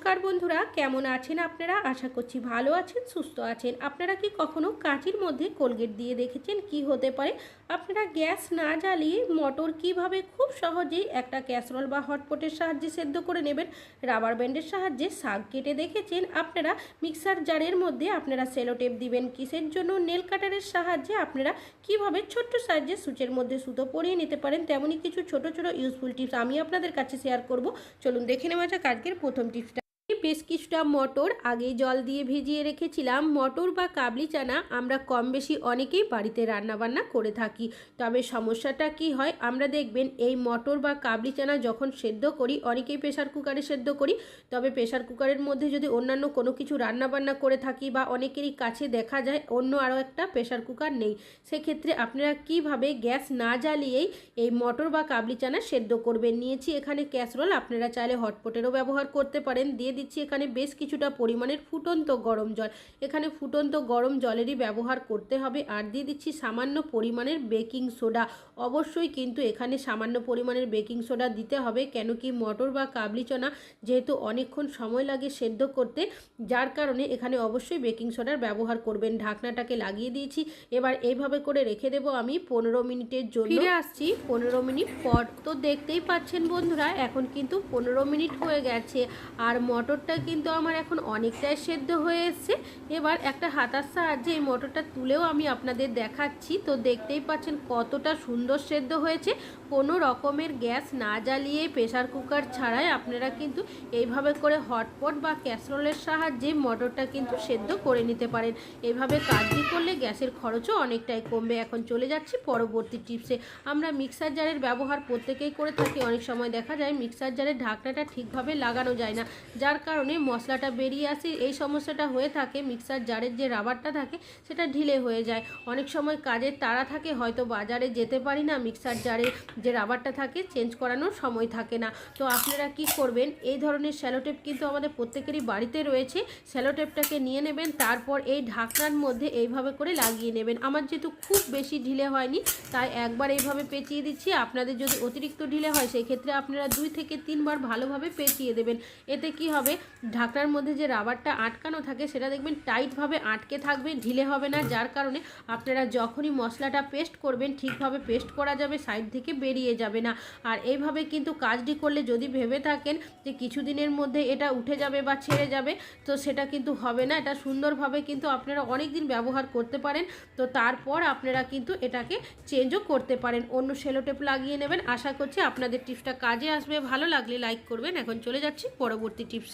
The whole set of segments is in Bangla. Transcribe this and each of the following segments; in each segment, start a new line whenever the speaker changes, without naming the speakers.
নমস্কার বন্ধুরা, কেমন আছেন আপনারা? আশা করছি ভালো আছেন, সুস্থ আছেন। আপনারা কি কখনো কাঁচির মধ্যে কোলগেট দিয়ে দেখেছেন? কি হতে পারে? আপনারা গ্যাস না জ্বালিয়ে মটর কীভাবে খুব সহজেই একটা ক্যাসরোল বা হটপটের সাহায্যে সেদ্ধ করে নেবেন? রাবার ব্যান্ডের সাহায্যে শাক কেটে দেখেছেন? আপনারা মিক্সার জারের মধ্যে আপনারা সেলোটেপ দিবেন? কিসের জন্য? নেল কাটারের সাহায্যে আপনারা কীভাবে ছোট্ট সাইজে সুচের মধ্যে সুতো পরিয়ে নিতে পারেন? তেমনই কিছু ছোট ছোট ইউজফুল টিপস আমি আপনাদের কাছে শেয়ার করব। চলুন দেখে নেওয়া যাক আজকের প্রথম টিপসটা বেশ কিছুটা মটর আগেই জল দিয়ে ভিজিয়ে রেখেছিলাম। মটর বা কাবলি চানা আমরা কম বেশি অনেকেই বাড়িতে রান্নাবান্না করে থাকি। তবে সমস্যাটা কি হয়, আমরা দেখবেন এই মটর বা কাবলি চানা যখন সেদ্ধ করি, অনেকেই প্রেশার কুকারে সেদ্ধ করি। তবে প্রেশার কুকারের মধ্যে যদি অন্যান্য কোনো কিছু রান্নাবান্না করে থাকি বা অনেকেরই কাছে দেখা যায়, অন্য আরও একটা প্রেশার কুকার নেই। সেক্ষেত্রে আপনারা কীভাবে গ্যাস না জ্বালিয়েই এই মটর বা কাবলি চানা সেদ্ধ করবেন? নিয়েছি এখানে ক্যাসরোল, আপনারা চাইলে হটপটেরও ব্যবহার করতে পারেন। দিয়ে দিচ্ছি এখানে বেশ কিছুটা পরিমাণের ফুটন্ত গরম জল। এখানে ফুটন্ত গরম জলেরই ব্যবহার করতে হবে। আর দিয়ে দিচ্ছি সামান্য পরিমাণের বেকিং সোডা। অবশ্যই কিন্তু এখানে সামান্য পরিমাণের বেকিং সোডা দিতে হবে কেন কি মটর বা কাবলি চনা যেহেতু অনেকক্ষণ সময় লাগে সেদ্ধ করতে যার কারণে এখানে অবশ্যই বেকিং সোডার ব্যবহার করবেন। ঢাকনাটাকে লাগিয়ে দিয়েছি। এবার এইভাবে করে রেখে দেবো আমি পনেরো মিনিটের জন্য। ফিরে আসছি। পনেরো মিনিট পর তো দেখতেই পাচ্ছেন বন্ধুরা এখন কিন্তু পনেরো মিনিট হয়ে গেছে। আর মটরটা কিন্তু আমার এখন অনেকটাই সেদ্ধ হয়ে এসছে। এবার একটা হাতার সাহায্যে এই মটরটা তুলেও আমি আপনাদের দেখাচ্ছি। তো দেখতেই পাচ্ছেন কতটা সুন্দর সেদ্ধ হয়েছে। কোনো রকমের গ্যাস না জ্বালিয়ে প্রেশার কুকার ছাড়াই আপনারা কিন্তু এইভাবে করে হটপট বা ক্যাসরোলের সাহায্যে মটরটা কিন্তু সেদ্ধ করে নিতে পারেন। এইভাবে কাজটি করলে গ্যাসের খরচও অনেকটাই কমবে। এখন চলে যাচ্ছি পরবর্তী টিপসে। আমরা মিক্সার জারের ব্যবহার প্রত্যেকেই করে থাকি। অনেক সময় দেখা যায় মিক্সার জারের ঢাকনাটা ঠিকভাবে লাগানো যায় না। যার কারণে মশলাটা বেরিয়ে আসে, এই সমস্যাটা হয়ে থাকে, মিক্সার জারের যে রাবারটা থাকে, সেটা ঢিলে হয়ে যায়। অনেক সময় কাজের তাড়া থাকে, হয়তো বাজারে যেতে পারি না, মিক্সার জারে যে রাবারটা থাকে, চেঞ্জ করানোর সময় থাকে না। তো আপনারা কি করবেন? এই ধরনের স্যালোটেপ কিন্তু আমাদের প্রত্যেকেরই বাড়িতে রয়েছে। স্যালোটেপটাকে নিয়ে নেবেন, তারপর এই ঢাকনার মধ্যে এইভাবে করে লাগিয়ে নেবেন। আমার যেহেতু খুব বেশি ঢিলে হয়নি, তাই একবার এইভাবে পেঁচিয়ে দিচ্ছি। আপনাদের যদি অতিরিক্ত ঢিলে হয় সেই ক্ষেত্রে আপনারা দুই থেকে তিনবার ভালোভাবে পেঁচিয়ে দেবেন। এতে কি হবে? ঢাকনার মধ্যে যে রাবারটা আটকানো থাকে, সেটা দেখবেন টাইটভাবে আটকে থাকবে, ঢিলে হবে না। যার কারণে আপনারা যখনই মশলাটা পেস্ট করবেন, ঠিকভাবে পেস্ট করা যাবে সাইড থেকে বেরিয়ে যাবে না। আর এইভাবে কিন্তু কাজটি করলে যদি ভেবে থাকেন যে কিছুদিনের মধ্যে এটা উঠে যাবে বা ছেড়ে যাবে, তো সেটা কিন্তু হবে না। এটা সুন্দরভাবে কিন্তু আপনারা অনেক দিন ব্যবহার করতে পারেন। তো তারপর আপনারা কিন্তু এটাকে চেঞ্জও করতে পারেন। অন্য সেলোটেপ লাগিয়ে নেবেন। আশা করছি আপনাদের টিপসটা কাজে আসবে। ভালো লাগলে লাইক করবেন। এখন চলে যাচ্ছি পরবর্তী টিপসে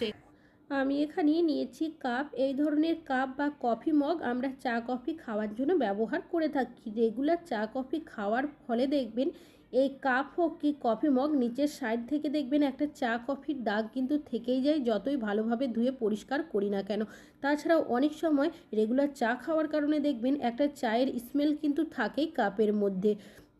আমি এখানে নিয়েছি কাপ। এই ধরনের কাপ বা কফি মগ আমরা চা, কফি খাওয়ার জন্য ব্যবহার করে থাকি। রেগুলার চা, কফি খাওয়ার ফলে দেখবেন এই কাপ হোক কি কফি মগ নিচের সাইড থেকে দেখবেন একটা চা, কফির দাগ কিন্তু থেকেই যায় যতই ভালোভাবে ধুয়ে পরিষ্কার করি না কেন। তাছাড়াও অনেক সময় রেগুলার চা খাওয়ার কারণে দেখবেন একটা চায়ের স্মেল কিন্তু থাকেই কাপের মধ্যে।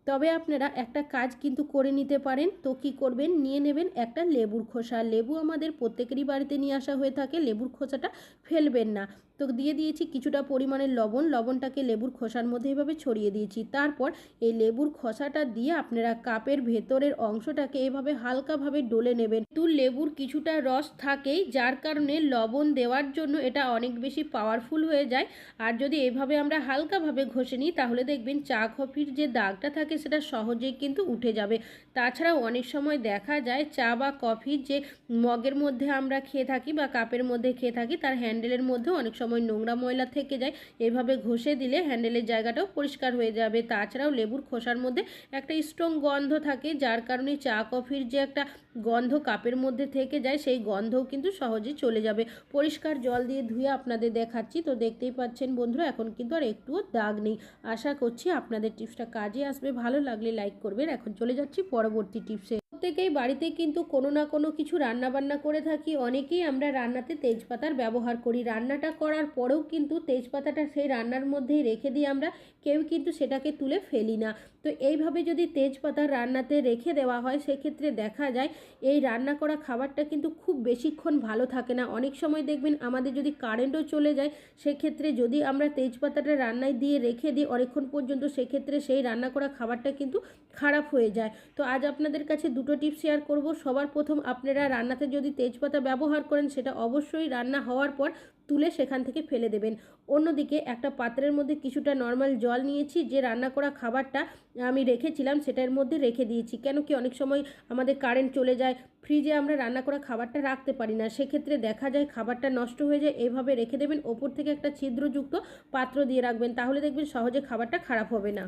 তবে আপনারা একটা কাজ কিন্তু করে নিতে পারেন। তো কি করবেন? নিয়ে নেবেন একটা লেবুর খোসা। লেবু আমাদের প্রত্যেকেরই বাড়িতে নিয়ে আসা হয়ে থাকে। লেবুর খোসাটা ফেলবেন না। তো দিয়ে দিয়েছি কিছুটা পরিমাণের লবণ। লবণটাকে লেবুর খোসার মধ্যে এভাবে ছড়িয়ে দিয়েছি। তারপর এই লেবুর খোসাটা দিয়ে আপনারা কাপের ভেতরের অংশটাকে এভাবে হালকাভাবে ডলে নেবেন। তো লেবুর কিছুটা রস থাকেই যার কারণে লবণ দেওয়ার জন্য এটা অনেক বেশি পাওয়ারফুল হয়ে যায়। আর যদি এভাবে আমরা হালকাভাবে ঘষে নিই, তাহলে দেখবেন চা কফির যে দাগটা থাকে সেটা সহজেই কিন্তু উঠে যাবে। তাছাড়াও অনেক সময় দেখা যায় চা বা কফির যে মগের মধ্যে আমরা খেয়ে থাকি বা কাপের মধ্যে খেয়ে থাকি, তার হ্যান্ডেলের মধ্যে অনেক সময় নোংরা ময়লা থেকে যায়। এভাবে ঘষে দিলে হ্যান্ডেলের জায়গাটাও পরিষ্কার হয়ে যাবে। তাছাড়াও লেবুর খোসার মধ্যে একটা স্ট্রং গন্ধ থাকে, যার কারণে চা, কফির যে একটা গন্ধ কাপের মধ্যে থেকে যায়, সেই গন্ধও কিন্তু সহজে চলে যাবে। পরিষ্কার জল দিয়ে ধুয়ে আপনাদের দেখাচ্ছি। তো দেখতেই পাচ্ছেন বন্ধুরা, এখন কিন্তু আর একটুও দাগ নেই। আশা করছি আপনাদের টিপসটা কাজে আসবে। ভালো লাগলে লাইক করবেন। এখন চলে যাচ্ছি পরবর্তী টিপসে প্রত্যেকেই বাড়িতে কিন্তু কোনো না কোনো কিছু রান্না বান্না করে থাকি। অনেকেই আমরা রান্নাতে তেজপাতার ব্যবহার করি। রান্নাটা করার পরেও কিন্তু তেজপাতাটা সেই রান্নার মধ্যেই রেখে দিই আমরা। কেউ কিন্তু সেটাকে তুলে ফেলি না। তো এইভাবে যদি তেজপাতা রান্নাতে রেখে দেওয়া হয়, সেক্ষেত্রে দেখা যায় এই রান্না করা খাবারটা কিন্তু খুব বেশিক্ষণ ভালো থাকে না। অনেক সময় দেখবেন আমাদের যদি কারেন্টও চলে যায়, সেক্ষেত্রে যদি আমরা তেজপাতাটা রান্নায় দিয়ে রেখে দিই অনেকক্ষণ পর্যন্ত, সেক্ষেত্রে সেই রান্না করা খাবারটা কিন্তু খারাপ হয়ে যায়। তো আজ আপনাদের কাছে দুটো টিপস শেয়ার করব। সবার প্রথম আপনারা রান্নাতে যদি তেজপাতা ব্যবহার করেন, সেটা অবশ্যই রান্না হওয়ার পর তুলে সেখান থেকে ফেলে দেবেন। অন্যদিকে একটা পাত্রের মধ্যে কিছুটা নর্মাল জল নিয়েছি, যে রান্না করা খাবারটা আমি রেখেছিলাম, সেটার মধ্যে রেখে দিয়েছি। কেন কি অনেক সময় আমাদের কারেন্ট চলে যায়, ফ্রিজে আমরা রান্না করা খাবারটা রাখতে পারি না। সেক্ষেত্রে দেখা যায় খাবারটা নষ্ট হয়ে যায় এইভাবে রেখে দেবেন। ওপর থেকে একটা ছিদ্রযুক্ত পাত্র দিয়ে রাখবেন, তাহলে দেখবেন সহজে খাবারটা খারাপ হবে না।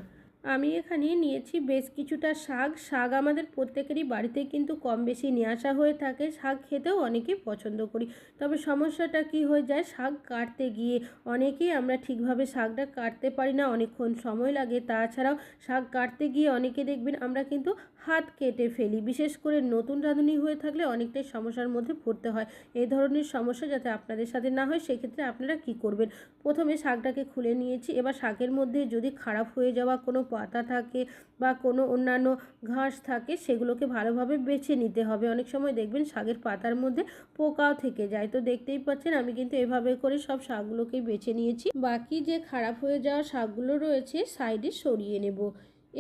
আমি এখানে নিয়েছি বেশ কিছুটা শাক। শাক আমাদের প্রত্যেকেরই বাড়িতে কিন্তু কম বেশি নিয়ে আসা হয়ে থাকে। শাক খেতেও অনেকে পছন্দ করি। তবে সমস্যাটা কি হয়ে যায়? শাক কাটতে গিয়ে অনেকেই আমরা ঠিকভাবে শাকটা কাটতে পারি না, অনেকক্ষণ সময় লাগে। তাছাড়াও শাক কাটতে গিয়ে অনেকে দেখবেন আমরা কিন্তু হাত কেটে ফেলি। বিশেষ করে নতুন রাঁধুনি হয়ে থাকলে অনেকটাই সমস্যার মধ্যে পড়তে হয়। এই ধরনের সমস্যা যাতে আপনাদের সাথে না হয়, সেক্ষেত্রে আপনারা কি করবেন? প্রথমে শাকটাকে খুলে নিয়েছি। এবার শাকের মধ্যে যদি খারাপ হয়ে যাওয়া কোনো পাতা থাকে বা কোনো অন্যান্য ঘাস থাকে, সেগুলোকে ভালোভাবে বেছে নিতে হবে। অনেক সময় দেখবেন শাকের পাতার মধ্যে পোকাও থেকে যায়। তো দেখতেই পাচ্ছেন, আমি কিন্তু এভাবে করে সব শাকগুলোকে বেছে নিয়েছি। বাকি যে খারাপ হয়ে যাওয়া শাকগুলো রয়েছে, সাইডে সরিয়ে নেব।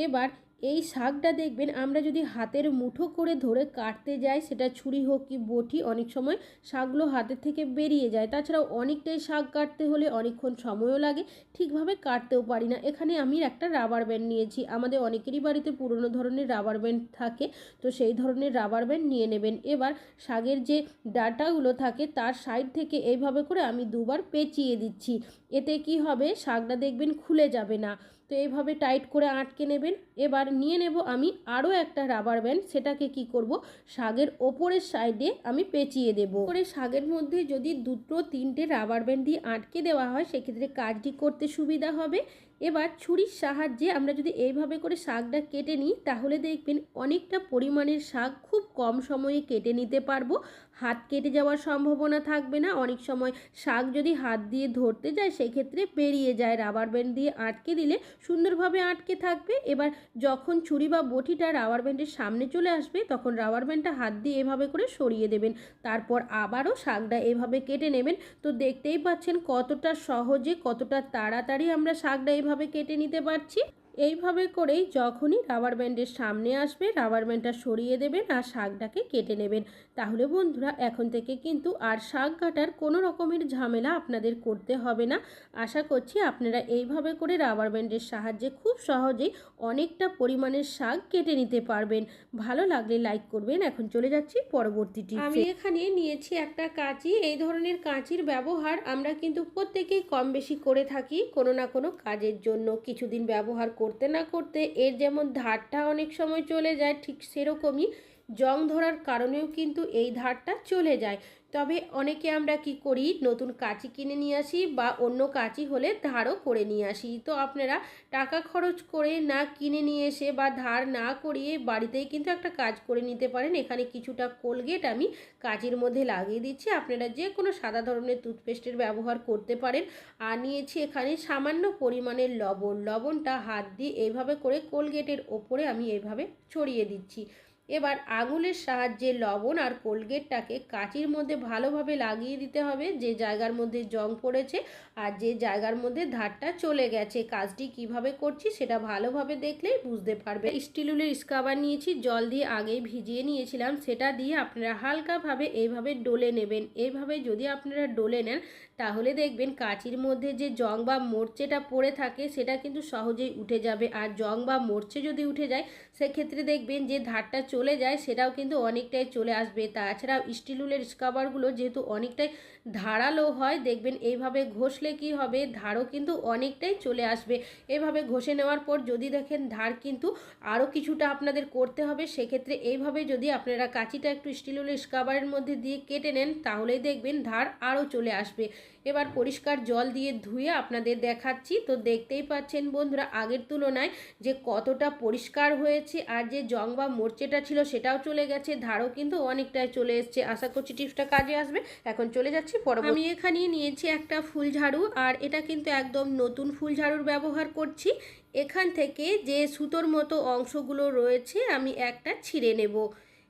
এবার এই শাকটা দেখবেন আমরা যদি হাতের মুঠো করে ধরে কাটতে যাই, সেটা ছুরি হোক কি বটি, অনেক সময় শাকগুলো হাতের থেকে বেরিয়ে যায়। তাছাড়াও অনেকটাই শাক কাটতে হলে অনেকক্ষণ সময়ও লাগে, ঠিকভাবে কাটতেও পারি না। এখানে আমি একটা রাবার ব্যান্ড নিয়েছি। আমাদের অনেকেরই বাড়িতে পুরনো ধরনের রাবার ব্যান্ড থাকে, তো সেই ধরনের রাবার ব্যান্ড নিয়ে নেবেন। এবার শাকের যে ডাটাগুলো থাকে, তার সাইড থেকে এইভাবে করে আমি দুবার পেঁচিয়ে দিচ্ছি। এতে কি হবে? শাকটা দেখবেন খুলে যাবে না। তো এইভাবে টাইট করে আটকে নেবেন। এবার নিয়ে নেব আমি আরও একটা রাবার ব্যান্ড। সেটাকে কি করব? শাগের ওপরের সাইডে আমি পেঁচিয়ে দেব। করে শাগের মধ্যে যদি দুটো তিনটে রাবার ব্যান্ড দিয়ে আটকে দেওয়া হয়, সেক্ষেত্রে কাজটি করতে সুবিধা হবে। এবার ছুরির সাহায্যে আমরা যদি এইভাবে করে শাকটা কেটে নিই, তাহলে দেখবেন অনেকটা পরিমাণের শাক খুব কম সময়ে কেটে নিতে পারব। হাত কেটে যাওয়ার সম্ভাবনা থাকবে না। অনেক সময় শাক যদি হাত দিয়ে ধরতে যায়, সেক্ষেত্রে বেরিয়ে যায়। রাবার ব্যান্ড দিয়ে আটকে দিলে সুন্দরভাবে আটকে থাকবে। এবার যখন ছুরি বা বটিটা রাবার ব্যান্ডের সামনে চলে আসবে, তখন রাবার ব্যান্ডটা হাত দিয়ে এভাবে করে সরিয়ে দেবেন। তারপর আবারও শাকটা এভাবে কেটে নেবেন। তো দেখতেই পাচ্ছেন কতটা সহজে, কতটা তাড়াতাড়ি আমরা শাকটা এইভাবে কেটে নিতে পারছি? এইভাবে করেই যখনই রাবার ব্যান্ডের সামনে আসবে রাবার ব্যান্ডটা সরিয়ে দেবেন আর শাকটাকে কেটে নেবেন। তাহলে বন্ধুরা, এখন থেকে কিন্তু আর শাক কাটার কোনো রকমের ঝামেলা আপনাদের করতে হবে না। আশা করছি আপনারা এইভাবে করে রাবার ব্যান্ডের সাহায্যে খুব সহজেই অনেকটা পরিমাণের শাক কেটে নিতে পারবেন। ভালো লাগলে লাইক করবেন। এখন চলে যাচ্ছি পরবর্তীটি আমি এখানে নিয়েছি একটা কাঁচি। এই ধরনের কাঁচির ব্যবহার আমরা কিন্তু প্রত্যেকেই কম বেশি করে থাকি কোনো না কোনো কাজের জন্য। কিছুদিন ব্যবহার করতে না করতে এর যেমন ধারটা অনেক সময় চলে যায় ঠিক সেরকমই জং ধরার কারণেও কিন্তু এই ধারটা চলে যায়। তবে অনেকে আমরা কি করি, নতুন কাঁচি কিনে নিয়ে আসি বা অন্য কাঁচি হলে ধারও করে নিয়ে আসি। তো আপনারা টাকা খরচ করে না কিনে নিয়ে এসে বা ধার না করিয়ে বাড়িতেই কিন্তু একটা কাজ করে নিতে পারেন। এখানে কিছুটা কোলগেট আমি কাঁচির মধ্যে লাগিয়ে দিচ্ছি। আপনারা যে কোনো সাদা ধরনের টুথপেস্টের ব্যবহার করতে পারেন। আর নিয়েছি এখানে সামান্য পরিমাণের লবণ। লবণটা হাত দিয়ে এইভাবে করে কোলগেটের ওপরে আমি এইভাবে ছড়িয়ে দিচ্ছি। এবার আঙুলের সাহায্যে লবণ আর কোলগেটটাকে কাঁচির মধ্যে ভালোভাবে লাগিয়ে দিতে হবে। যে জায়গার মধ্যে জং পড়েছে আর যে জায়গার মধ্যে ধারটা চলে গেছে, কাজটি কীভাবে করছি সেটা ভালোভাবে দেখলেই বুঝতে পারবে। স্টিলুলের স্কাবার নিয়েছি, জল দিয়ে আগেই ভিজিয়ে নিয়েছিলাম। সেটা দিয়ে আপনারা হালকাভাবে এইভাবে ডলে নেবেন। এইভাবে যদি আপনারা ডলে নেন, তাহলে দেখবেন কাঁচির মধ্যে যে জং বা মোর্চেটা পড়ে থাকে, সেটা কিন্তু সহজেই উঠে যাবে। আর জং বা মোর্চে যদি উঠে যায়, সেক্ষেত্রে দেখবেন যে ধারটা চলে যায় সেটাও কিন্তু অনেকটাই চলে আসবে। তাছাড়াও স্টিলুলের স্কাবারগুলো যেহেতু অনেকটাই ধারালো হয়, দেখবেন এইভাবে ঘষলে কি হবে? ধারও কিন্তু অনেকটাই চলে আসবে। এভাবে ঘষে নেওয়ার পর যদি দেখেন ধার কিন্তু আরও কিছুটা আপনাদের করতে হবে, সেক্ষেত্রে এইভাবে যদি আপনারা কাঁচিটা একটু স্টিলুলের স্কাবারের মধ্যে দিয়ে কেটে নেন, তাহলেই দেখবেন ধার আরও চলে আসবে। এবার পরিষ্কার জল দিয়ে ধুয়ে আপনাদের দেখাচ্ছি। তো দেখতেই পাচ্ছেন বন্ধুরা, আগের তুলনায় যে কতটা পরিষ্কার হয়েছে আর যে জং বা মোর্চেটা ছিল সেটাও চলে গেছে, ধারও কিন্তু অনেকটাই চলে এসছে। আশা করছি টিপসটা কাজে আসবে। এখন চলে যাচ্ছি পরবর্তী আমি এখানে নিয়েছি একটা ফুল ঝাড়ু আর এটা কিন্তু একদম নতুন ফুল ঝাড়ুর ব্যবহার করছি। এখান থেকে যে সুতোর মতো অংশগুলো রয়েছে আমি একটা ছিঁড়ে নেব।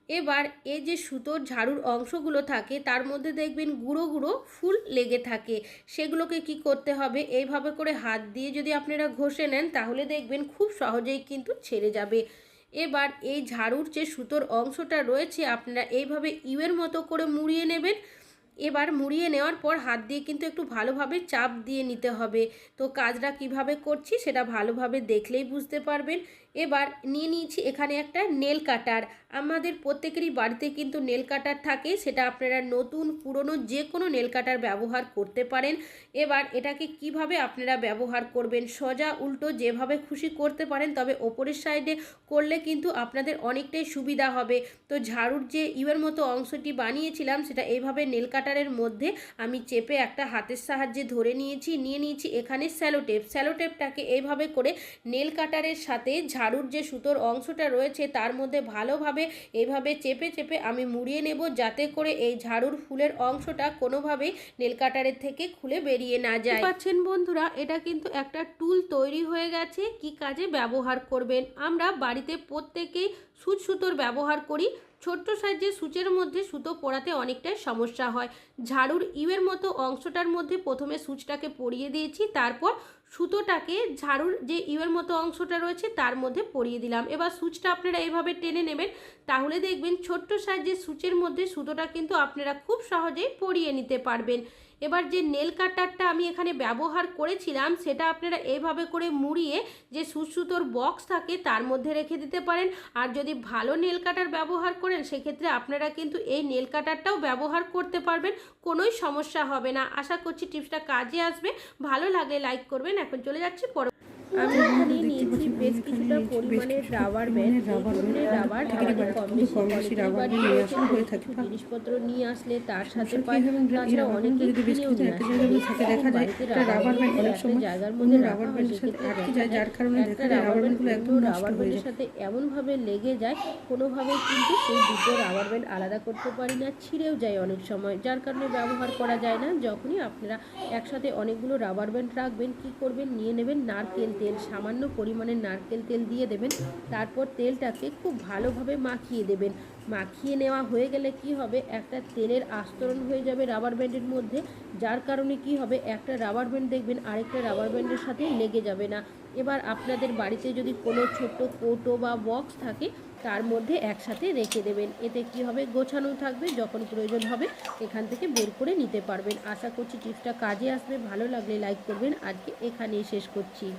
এবার এই যে সুতোর ঝাড়ুর অংশগুলো থাকে, তার মধ্যে দেখবেন গুঁড়ো গুঁড়ো ফুল লেগে থাকে। সেগুলোকে কি করতে হবে? এইভাবে করে হাত দিয়ে যদি আপনারা ঘষে নেন, তাহলে দেখবেন খুব সহজেই কিন্তু ছেড়ে যাবে। এবার এই ঝাড়ুর যে সুতোর অংশটা রয়েছে, আপনারা এইভাবে ইউয়ের মতো করে মুড়িয়ে নেবেন। এবার মুড়িয়ে নেওয়ার পর হাত দিয়ে কিন্তু একটু ভালোভাবে চাপ দিয়ে নিতে হবে। তো কাজটা কীভাবে করছি সেটা ভালোভাবে দেখলেই বুঝতে পারবেন। এবার নিয়ে নিয়েছি এখানে একটা নেল কাটার। আমাদের প্রত্যেকেরই বাড়িতে কিন্তু নেল কাটার থাকে, সেটা আপনারা নতুন, পুরনো যে কোনো নেল কাটার ব্যবহার করতে পারেন। এবার এটাকে কীভাবে আপনারা ব্যবহার করবেন, সোজা, উল্টো যেভাবে খুশি করতে পারেন, তবে ওপরের সাইডে করলে কিন্তু আপনাদের অনেকটাই সুবিধা হবে। তো ঝাড়ুর যে ইউয়ের মতো অংশটি বানিয়েছিলাম, সেটা এইভাবে নেল কাটারের মধ্যে আমি চেপে একটা হাতের সাহায্যে ধরে নিয়েছি, নিয়ে নিয়েছি এখানে স্যালোটেপ স্যালোটেপটাকে এইভাবে করে নেল কাটারের সাথে ঝাড়ুর যে সুতোর অংশটা রয়েছে তার মধ্যে ভালোভাবে এভাবে চেপে চেপে আমি মুড়িয়ে নেব যাতে করে এই ঝাড়ুর ফুলের অংশটা কোনোভাবেই নেল কাটারের থেকে খুলে বেরিয়ে না যায়। পাচ্ছেন বন্ধুরা, এটা কিন্তু একটা টুল তৈরি হয়ে গেছে। কি কাজে ব্যবহার করবেন? আমরা বাড়িতে প্রত্যেকেই সুচ সুতোর ব্যবহার করি। ছোট্ট সাইজের সূচের মধ্যে সুতো পরাতে অনেকটাই সমস্যা হয়। ঝাড়ুর ইউয়ের মতো অংশটার মধ্যে প্রথমে সুচটাকে পরিয়ে দিয়েছি, তারপর সুতোটাকে ঝাড়ুর যে ইউয়ের মতো অংশটা রয়েছে তার মধ্যে পরিয়ে দিলাম। এবার সুচটা আপনারা এভাবে টেনে নেবেন, তাহলে দেখবেন ছোট্ট সাইজের সুচের মধ্যে সুতোটা কিন্তু আপনারা খুব সহজেই পরিয়ে নিতে পারবেন। এবার যে নেল কাটারটা আমি এখানে ব্যবহার করেছিলাম, সেটা আপনারা এভাবে করে মুড়িয়ে যে সুসুতোর বক্স থাকে তার মধ্যে রেখে দিতে পারেন। আর যদি ভালো নেল কাটার ব্যবহার করেন, সেক্ষেত্রে আপনারা কিন্তু এই নেল কাটারটাও ব্যবহার করতে পারবেন, কোনোই সমস্যা হবে না। আশা করছি টিপসটা কাজে আসবে। ভালো লাগলে লাইক করবেন। এখন চলে যাচ্ছি পর আমি এখানে নিয়েছি বেশ কিছুটা পরিমাণের রাবার ব্যান্ড রাবার রাবার আমাদের কম বেশি
রাবার নিয়ে আসা হয়ে থাকে
জিনিসপত্র নিয়ে আসলে তার সাথে পাই তাছাড়া অনেকে
যদি বেশ কিছু একটা
আসে।
জায়গায় দেখা যায় একটা রাবার ব্যান্ড অনেক সময়
জায়গার মধ্যে
রাবার ব্যান্ডের সাথে আটকে যায়, যার কারণে দেখা যায়
রাবার
রাবার ব্যান্ডগুলো একদম
রাবার ব্যান্ডের সাথে এমনভাবে লেগে যায় কোনোভাবেই কিন্তু সেই দুটো রাবার ব্যান্ড আলাদা করতে পারি না ছিঁড়েও যায় অনেক সময়। যার কারণে ব্যবহার করা যায় না যখনই আপনারা একসাথে অনেকগুলো রাবার ব্যান্ড রাখবেন কি করবেন নিয়ে নেবেন নারকেল তেল, সামান্য পরিমাণে নারকেল তেল দিয়ে দেবেন। তারপর তেলটাকে খুব ভালোভাবে মাখিয়ে দেবেন। মাখিয়ে নেওয়া হয়ে গেলে কি হবে? একটা তেলের আস্তরণ হয়ে যাবে রাবার ব্যান্ডের মধ্যে। যার কারণে কি হবে? একটা রাবার ব্যান্ড দেখবেন, আরেকটা রাবার ব্যান্ডের সাথে লেগে যাবে না। এবার আপনাদের বাড়িতে যদি কোনো ছোট্ট কৌটো বা বক্স থাকে, তার মধ্যে একসাথে রেখে দেবেন। এতে কি হবে? গোছানো থাকবে, যখন প্রয়োজন হবে এখান থেকে বের করে নিতে পারবেন। আশা করছি টিপসটা কাজে আসবে। ভালো লাগলে লাইক করবেন। আজকে এখানেই শেষ করছি।